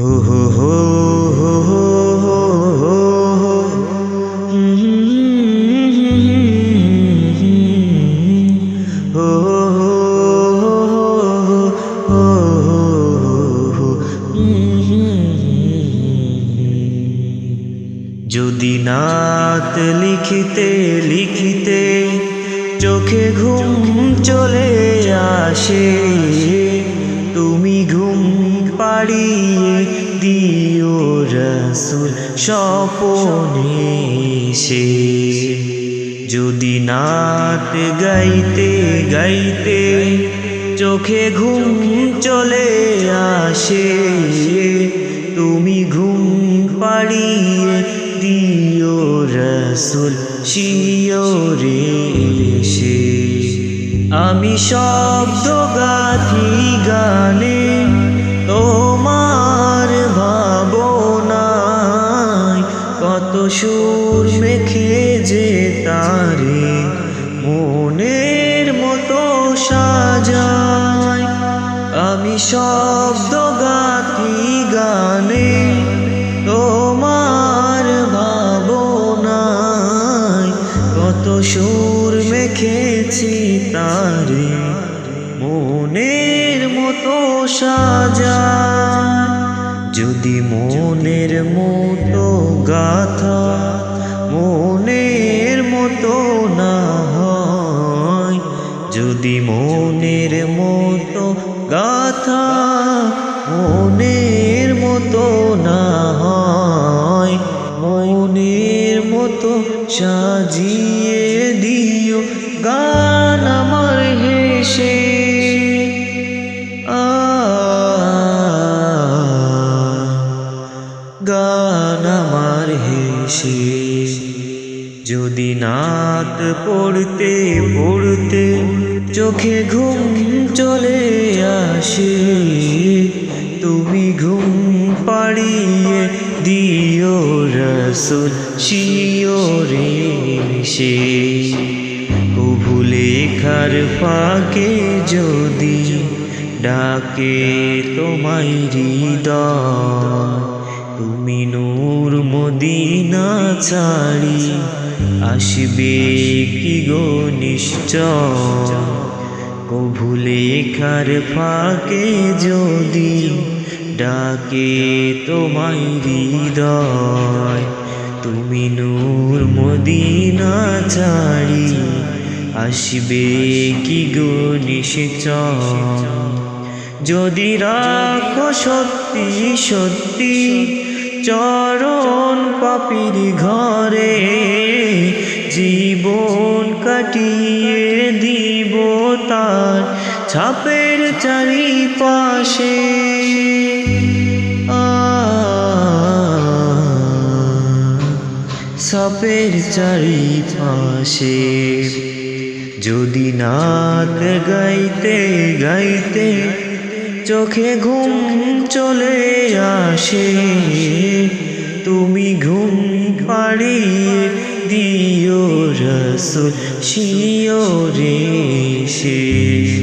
যদি নাত লিখিতে লিখিতে চোখে ঘুম চলে আসে তুমি ঘুম পাড়িয়ে দিও রসুল স্বপনে সে যদি নাত গাইতে গাইতে চোখে ঘুম চলে আসে, তুমি ঘুম পাড়িয়ে দিও রসুল শিওরে সে আমি শব্দ গাথি গানে সুর মেখে যে তারে মনের মতো সাজায়। আমি শব্দ গাথি গানে তোমার ভাবনায়। কত সুর মেখেছি তারে মনের মতো সাজায়। যদি মনের মতো গাথা মনের মতো না হয়, যদি মনের মতো গাথা মনের মতো না হয়, মনের মতো সাজিয়ে দিও গান আমার হেসে যদি নাত পড়তে পড়তে চোখে ঘুম চলে আসে, তুমি ঘুম পাড়িয়ে দিও রসুল শিওরে সে। কবু লেখার যদি ডাকে তোমায় হৃদয়, তুমি নূর মদিনা ছাড়ি আসবে কি গো নিশ্চয়? কভু লেখার ফাঁকে যদি ডাকে তোমায় হৃদয়, তুমি নূর মদিনা ছাড়ি, আসবে কি গো নিশ্চয়? যদি রাখো সত্যি সত্যি চরণ পাপির ঘরে জীবন কাটিয়ে দিব তার ছাপের চারিপাশে। সাপের চারিপাশে। যদি নাত গাইতে গাইতে চোখে ঘুম চলে আসে। তুমি ঘুম পাড়িয়ে দিও রসুল শিওরে সে।